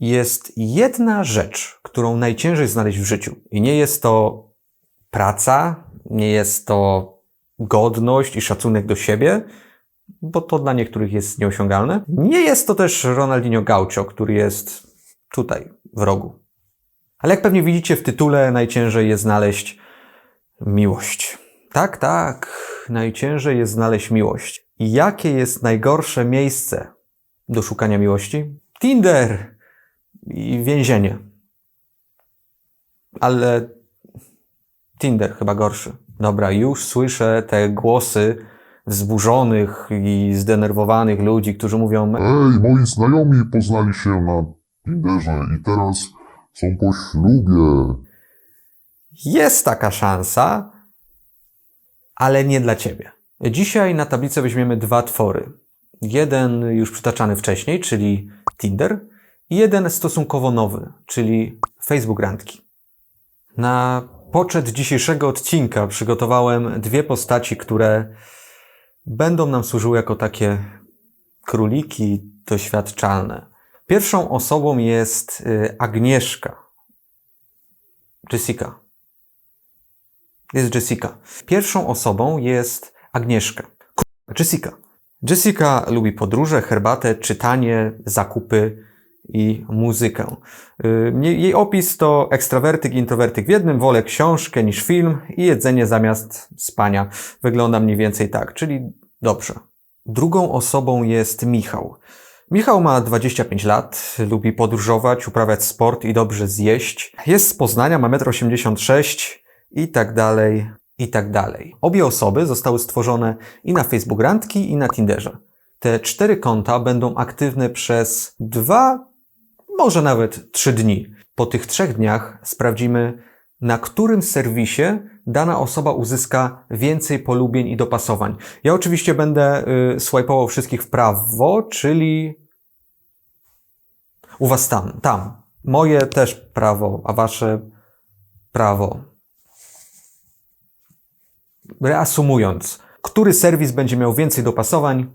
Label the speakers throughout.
Speaker 1: Jest jedna rzecz, którą najciężej znaleźć w życiu. I nie jest to praca, nie jest to godność i szacunek do siebie, bo to dla niektórych jest nieosiągalne. Nie jest to też Ronaldinho Gaucho, który jest tutaj, w rogu. Ale jak pewnie widzicie w tytule, najciężej jest znaleźć miłość. Tak, tak, najciężej jest znaleźć miłość. I jakie jest najgorsze miejsce do szukania miłości? Tinder i więzienie. Ale Tinder chyba gorszy. Dobra, już słyszę te głosy wzburzonych i zdenerwowanych ludzi, którzy mówią:
Speaker 2: Ej, moi znajomi poznali się na Tinderze i teraz są po ślubie.
Speaker 1: Jest taka szansa, ale nie dla ciebie. Dzisiaj na tablicę weźmiemy dwa twory. Jeden już przytaczany wcześniej, czyli Tinder, jeden stosunkowo nowy, czyli Facebook Randki. Na poczet dzisiejszego odcinka przygotowałem dwie postaci, które będą nam służyły jako takie króliki doświadczalne. Pierwszą osobą jest y, Agnieszka. Jessica. Jest Jessica. Pierwszą osobą jest Agnieszka. Jessica. Jessica lubi podróże, herbatę, czytanie, zakupy i muzykę. Y, Jej opis to ekstrawertyk i introwertyk w jednym. Wolę książkę niż film i jedzenie zamiast spania. Wygląda mniej więcej tak, czyli dobrze. Drugą osobą jest Michał. Michał ma 25 lat, lubi podróżować, uprawiać sport i dobrze zjeść. Jest z Poznania, ma 1,86 m i tak dalej, i tak dalej. Obie osoby zostały stworzone i na Facebook Randki, i na Tinderze. Te cztery konta będą aktywne przez dwa, może nawet trzy dni. Po tych trzech dniach sprawdzimy, na którym serwisie dana osoba uzyska więcej polubień i dopasowań. Ja oczywiście będę y, swajpował wszystkich w prawo, czyli u was tam, tam. Moje też prawo, a wasze prawo. Reasumując, który serwis będzie miał więcej dopasowań,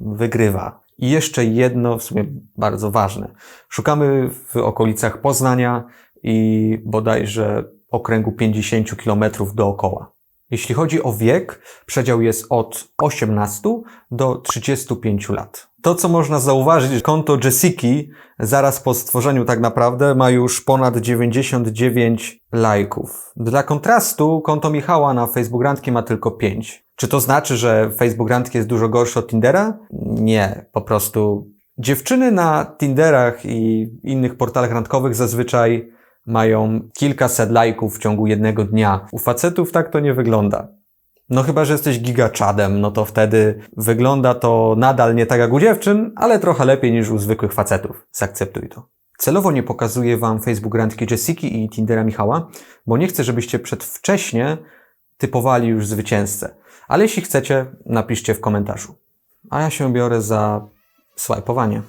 Speaker 1: wygrywa. I jeszcze jedno, w sumie bardzo ważne. Szukamy w okolicach Poznania i bodajże okręgu 50 km dookoła. Jeśli chodzi o wiek, przedział jest od 18 do 35 lat. To, co można zauważyć, konto Jessiki zaraz po stworzeniu tak naprawdę ma już ponad 99 lajków. Dla kontrastu konto Michała na Facebook Randki ma tylko 5. Czy to znaczy, że Facebook Randki jest dużo gorszy od Tindera? Nie, po prostu dziewczyny na Tinderach i innych portalach randkowych zazwyczaj mają kilkaset lajków w ciągu jednego dnia. U facetów tak to nie wygląda. No chyba, że jesteś gigaczadem, no to wtedy wygląda to nadal nie tak jak u dziewczyn, ale trochę lepiej niż u zwykłych facetów. Zaakceptuj to. Celowo nie pokazuję Wam Facebook randki Jessiki i Tindera Michała, bo nie chcę, żebyście przedwcześnie typowali już zwycięzcę. Ale jeśli chcecie, napiszcie w komentarzu. A ja się biorę za swajpowanie.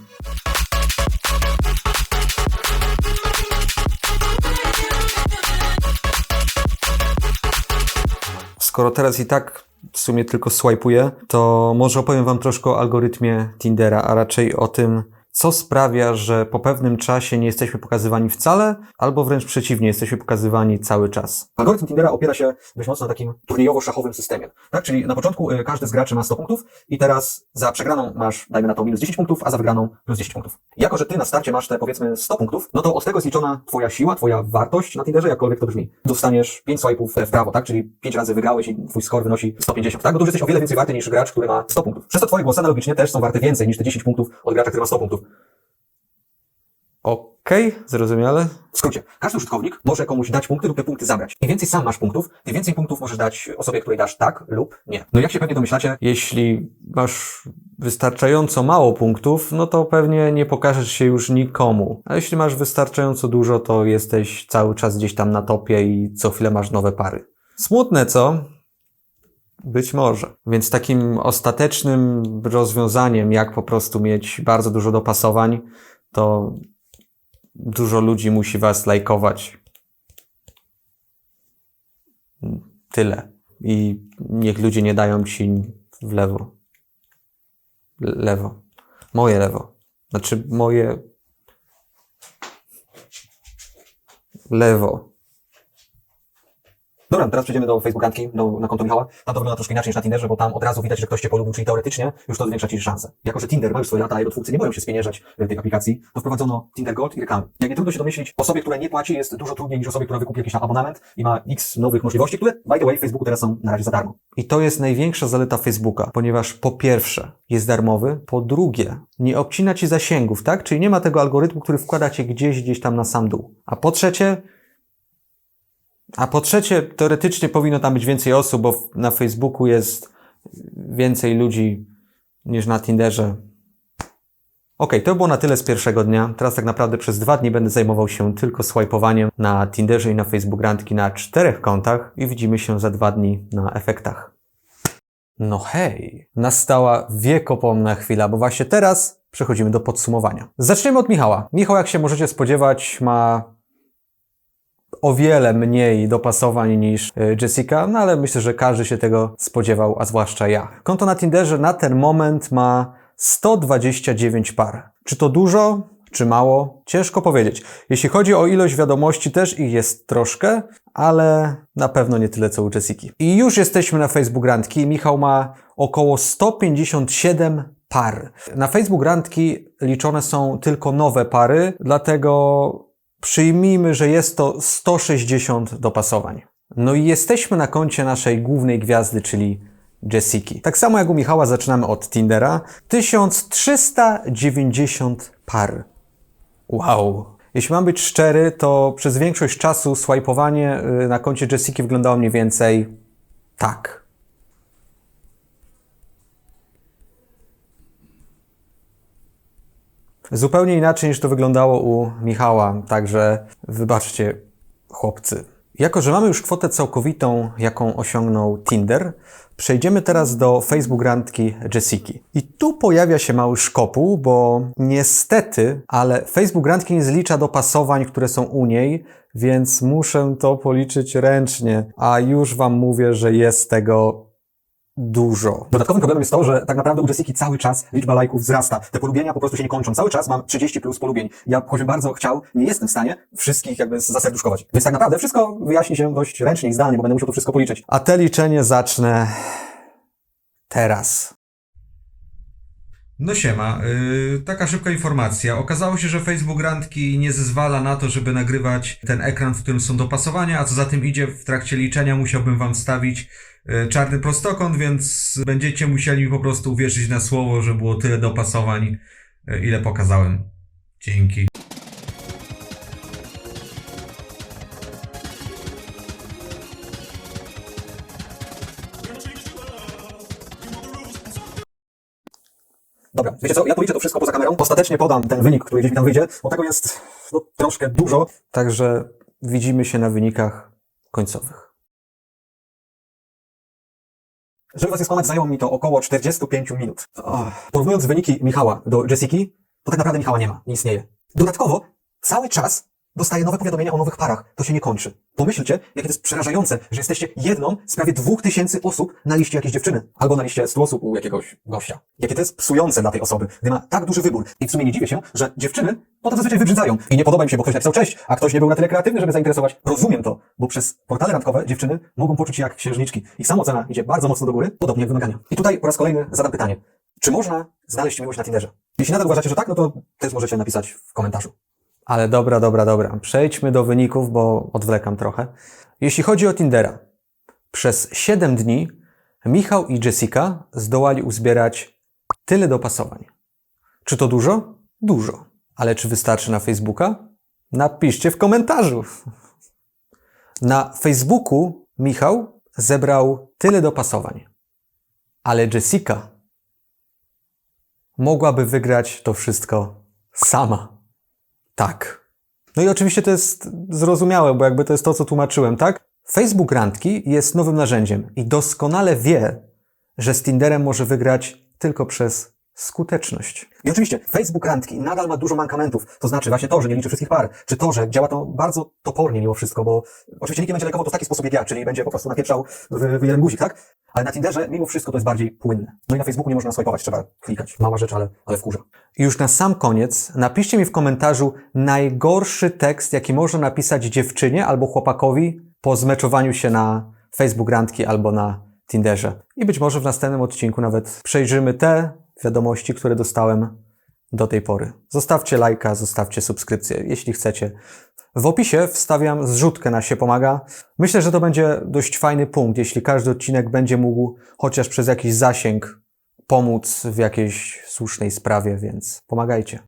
Speaker 1: Skoro teraz i tak w sumie tylko swajpuję, to może opowiem Wam troszkę o algorytmie Tindera, a raczej o tym, co sprawia, że po pewnym czasie nie jesteśmy pokazywani wcale, albo wręcz przeciwnie, jesteśmy pokazywani cały czas. Algorytm Tindera opiera się dość mocno na takim turniejowo-szachowym systemie. Tak? Czyli na początku y, każdy z graczy ma 100 punktów i teraz za przegraną masz, dajmy na to, minus 10 punktów, a za wygraną plus 10 punktów. Jako, że ty na starcie masz te powiedzmy 100 punktów, no to od tego jest liczona twoja siła, twoja wartość na Tinderze, jakkolwiek to brzmi. Dostaniesz 5 swipe'ów w prawo, tak? Czyli 5 razy wygrałeś i twój score wynosi 150, tak? No to już jesteś o wiele więcej warty niż gracz, który ma 100 punktów. Przez to twoje głosy analogicznie też są warte więcej niż te 10 punktów od gracza, który ma 100 punktów. Okej, zrozumiale. W skrócie, każdy użytkownik może komuś dać punkty lub te punkty zabrać. Im więcej sam masz punktów, tym więcej punktów możesz dać osobie, której dasz tak lub nie. No jak się pewnie domyślacie, jeśli masz wystarczająco mało punktów, no to pewnie nie pokażesz się już nikomu. A jeśli masz wystarczająco dużo, to jesteś cały czas gdzieś tam na topie i co chwilę masz nowe pary. Smutne, co? Być może. Więc takim ostatecznym rozwiązaniem, jak po prostu mieć bardzo dużo dopasowań, to dużo ludzi musi was lajkować. Tyle. I niech ludzie nie dają ci w lewo. Le- Lewo. Moje lewo. Znaczy moje lewo. Dobra, teraz przejdziemy do Facebookantki, do, na konto Michała. Tam to wygląda troszkę inaczej niż na Tinderze, bo tam od razu widać, że ktoś Cię polubił, czyli teoretycznie już to zwiększa Ci szanse. Jako, że Tinder ma już swoje lata, a jego twórcy nie boją się spieniężać tej aplikacji, to wprowadzono Tinder Gold i reklamy. Jak nie trudno się domyślić, osobie, która nie płaci jest dużo trudniej niż osobie, która wykupi jakiś abonament i ma x nowych możliwości, które, by the way, w Facebooku teraz są na razie za darmo. I to jest największa zaleta Facebooka, ponieważ po pierwsze jest darmowy, po drugie nie obcina Ci zasięgów, tak? Czyli nie ma tego algorytmu, który wkłada Cię gdzieś, gdzieś tam na sam dół. A po trzecie, a po trzecie, teoretycznie powinno tam być więcej osób, bo na Facebooku jest więcej ludzi niż na Tinderze. Okej, to było na tyle z pierwszego dnia. Teraz tak naprawdę przez dwa dni będę zajmował się tylko swipowaniem na Tinderze i na Facebook randki na czterech kontach i widzimy się za dwa dni na efektach. No hej, nastała wiekopomna chwila, bo właśnie teraz przechodzimy do podsumowania. Zaczniemy od Michała. Michał, jak się możecie spodziewać, ma o wiele mniej dopasowań niż y, Jessica, no ale myślę, że każdy się tego spodziewał, a zwłaszcza ja. Konto na Tinderze na ten moment ma 129 par. Czy to dużo, czy mało? Ciężko powiedzieć. Jeśli chodzi o ilość wiadomości, też ich jest troszkę, ale na pewno nie tyle co u Jessiki. I już jesteśmy na Facebook Randki Michał ma około 157 par. Na Facebook Randki liczone są tylko nowe pary, dlatego przyjmijmy, że jest to 160 dopasowań. No i jesteśmy na koncie naszej głównej gwiazdy, czyli Jessiki. Tak samo jak u Michała zaczynamy od Tindera. 1390 par. Wow. Jeśli mam być szczery, to przez większość czasu swajpowanie y, na koncie Jessiki wyglądało mniej więcej tak. Zupełnie inaczej niż to wyglądało u Michała, także wybaczcie, chłopcy. Jako, że mamy już kwotę całkowitą, jaką osiągnął Tinder, przejdziemy teraz do Facebook randki Jessiki. I tu pojawia się mały szkopuł, bo niestety, ale Facebook randki nie zlicza dopasowań, które są u niej, więc muszę to policzyć ręcznie, a już Wam mówię, że jest tego dużo. Dodatkowym problemem jest to, że tak naprawdę u Jessiki cały czas liczba lajków wzrasta. Te polubienia po prostu się nie kończą. Cały czas mam 30 plus polubień. Ja, choćbym bardzo chciał, nie jestem w stanie wszystkich jakby zaserduszkować. Więc tak naprawdę wszystko wyjaśni się dość ręcznie i zdalnie, bo będę musiał to wszystko policzyć. A te liczenie zacznę teraz.
Speaker 3: No siema, yy, taka szybka informacja. Okazało się, że Facebook Randki nie zezwala na to, żeby nagrywać ten ekran, w którym są dopasowania, a co za tym idzie, w trakcie liczenia musiałbym wam wstawić czarny prostokąt, więc będziecie musieli po prostu uwierzyć na słowo, że było tyle dopasowań, yy, ile pokazałem. Dzięki.
Speaker 1: Dobra, wiecie co, ja policzę to wszystko poza kamerą. Ostatecznie podam ten wynik, który gdzieś mi tam wyjdzie, bo tego jest no, troszkę dużo. Także widzimy się na wynikach końcowych. Żeby was nie skłamać, zajęło mi to około 45 minut. Porównując wyniki Michała do Jessiki, to tak naprawdę Michała nie ma, nie istnieje. Dodatkowo, cały czas dostaję nowe powiadomienia o nowych parach. To się nie kończy. Pomyślcie, jakie to jest przerażające, że jesteście jedną z prawie dwóch tysięcy osób na liście jakiejś dziewczyny. Albo na liście 100 osób u jakiegoś gościa. Jakie to jest psujące dla tej osoby, gdy ma tak duży wybór. I w sumie nie dziwię się, że dziewczyny potem zazwyczaj wybrzydzają. I nie podoba im się, bo ktoś napisał cześć, a ktoś nie był na tyle kreatywny, żeby zainteresować. Rozumiem to, bo przez portale randkowe dziewczyny mogą poczuć się jak księżniczki. Ich samoocena idzie bardzo mocno do góry, podobnie jak wymagania. I tutaj po raz kolejny zadam pytanie. Czy można znaleźć miłość na Tinderze? Jeśli nadal uważacie, że tak, no to też możecie napisać w komentarzu. Ale dobra, dobra, dobra. Przejdźmy do wyników, bo odwlekam trochę. Jeśli chodzi o Tindera, przez 7 dni Michał i Jessica zdołali uzbierać tyle dopasowań. Czy to dużo? Dużo. Ale czy wystarczy na Facebooka? Napiszcie w komentarzu. Na Facebooku Michał zebrał tyle dopasowań. Ale Jessica mogłaby wygrać to wszystko sama. Tak. No i oczywiście to jest zrozumiałe, bo jakby to jest to, co tłumaczyłem, tak? Facebook Randki jest nowym narzędziem i doskonale wie, że z Tinderem może wygrać tylko przez skuteczność. I oczywiście Facebook randki nadal ma dużo mankamentów, to znaczy właśnie to, że nie liczy wszystkich par, czy to, że działa to bardzo topornie mimo wszystko, bo oczywiście nikt nie będzie lajkował to w taki sposób jak ja, czyli będzie po prostu napieprzał w, w jeden guzik, tak? Ale na Tinderze mimo wszystko to jest bardziej płynne. No i na Facebooku nie można swajpować, trzeba klikać. Mała rzecz, ale, ale wkurza. I już na sam koniec napiszcie mi w komentarzu najgorszy tekst, jaki można napisać dziewczynie albo chłopakowi po zmeczowaniu się na Facebook randki albo na Tinderze. I być może w następnym odcinku nawet przejrzymy te wiadomości, które dostałem do tej pory. Zostawcie lajka, zostawcie subskrypcję, jeśli chcecie. W opisie wstawiam zrzutkę na się pomaga. Myślę, że to będzie dość fajny punkt, jeśli każdy odcinek będzie mógł chociaż przez jakiś zasięg pomóc w jakiejś słusznej sprawie, więc pomagajcie.